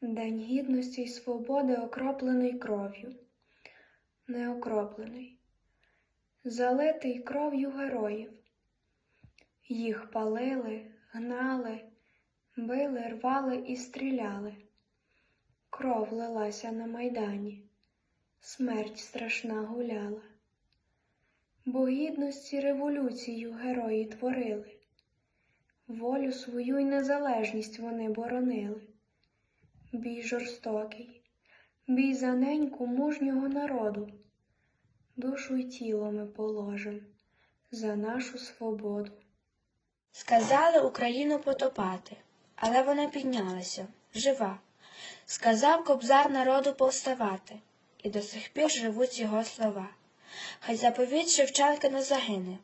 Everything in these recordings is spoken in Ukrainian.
День гідності й свободи окроплений кров'ю, не окроплений, залитий кров'ю героїв. Їх палили, гнали, били, рвали і стріляли. Кров лилася на майдані, смерть страшна гуляла. Бо гідності революцію герої творили, волю свою й незалежність вони боронили. Бій жорстокий, бій за неньку мужнього народу, душу й тіло ми положим за нашу свободу. Сказали Україну потопати, але вона піднялася, жива. Сказав кобзар народу повставати, і до сих пір живуть його слова. Хай заповідь Шевченка не загине,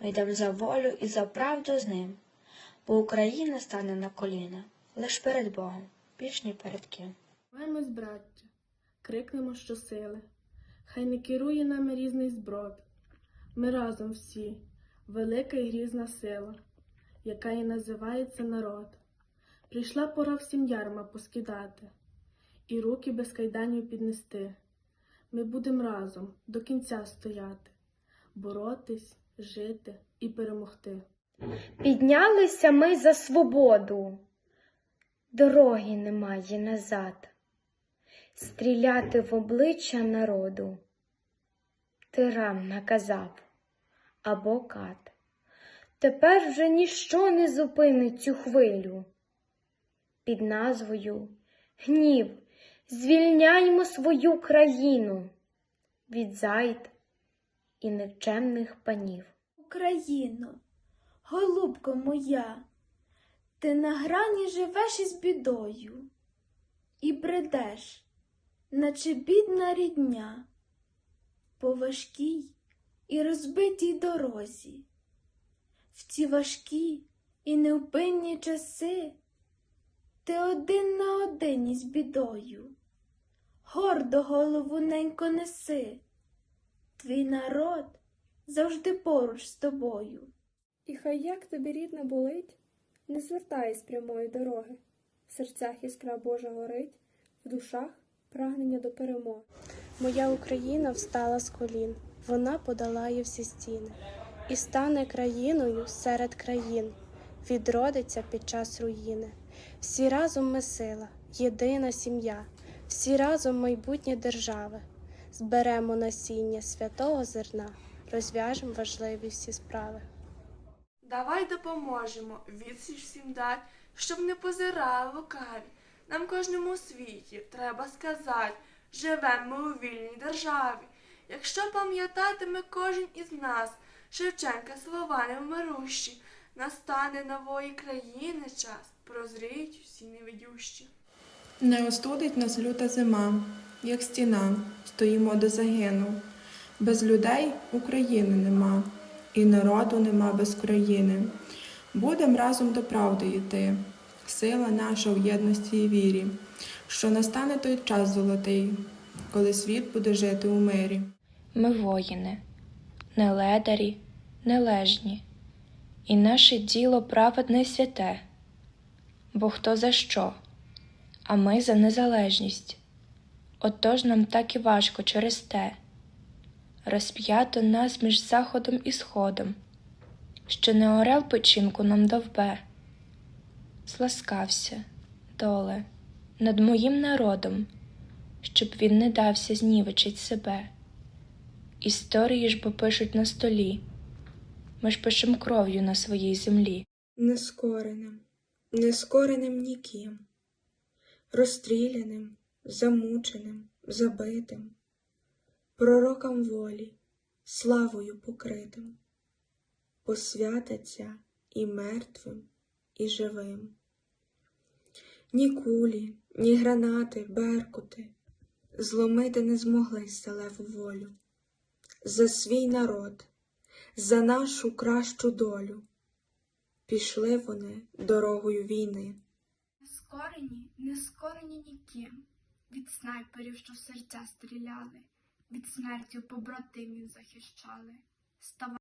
ми йдем за волю і за правду з ним, бо Україна стане на коліна лиш перед Богом, більш ні перед. Маємось, браття, крикнемо щосили. Хай не керує нами різний зброд. Ми разом всі, велика і грізна сила, яка і називається народ. Прийшла пора всім ярма поскидати і руки без кайданів піднести. Ми будем разом до кінця стояти, боротись, жити і перемогти. Піднялися ми за свободу, дороги немає назад, стріляти в обличчя народу. Тиран наказав або кат. Тепер вже ніщо не зупинить цю хвилю. Під назвою Гнів звільняймо свою країну від зайд і никчемних панів. Україно, голубко моя, ти на грані живеш із бідою і бредеш, наче бідна рідня, по важкій і розбитій дорозі. В ці важкі і невпинні часи ти один на один із бідою. Гордо голову ненько неси, твій народ завжди поруч з тобою. І хай як тобі рідна болить, не звертай з прямої дороги. В серцях іскра Божа горить, в душах прагнення до перемоги. Моя Україна встала з колін, вона подолає всі стіни і стане країною серед країн, відродиться під час руїни. Всі разом ми сила, єдина сім'я, всі разом майбутнє держави. Зберемо насіння святого зерна, розв'яжемо важливі всі справи. Давай допоможемо, відсіч всім дать, щоб не позирали лукаві. Нам кожному світі треба сказати, живемо у вільній державі. Якщо пам'ятатиме кожен із нас Шевченка слова невмирущі, настане нової країни час, прозріють всі невидющі. Не остудить нас люта зима, як стіна, стоїмо до загину. Без людей України нема, і народу нема без країни. Будем разом до правди йти, сила наша в єдності і вірі, що настане той час золотий, коли світ буде жити у мирі. Ми воїни, не ледарі, не лежні, і наше діло праведне й святе, бо хто за що, а ми за незалежність. Отож нам так і важко через те, розп'ято нас між заходом і сходом, що не орел печінку нам довбе. Сласкався, доле, над моїм народом, щоб він не дався знівечить себе. Історії ж бо пишуть на столі, ми ж пишем кров'ю на своїй землі. нескореним, нескореним ніким, розстріляним, замученим, забитим, пророкам волі, славою покритим, посвятиться і мертвим, і живим. Ні кулі, ні гранати, беркути зломити не змогли сталеву волю. За свій народ, за нашу кращу долю. Пішли вони дорогою війни. Скорені, не скорені ніким, від снайперів, що в серця стріляли, від смерті побратимів захищали.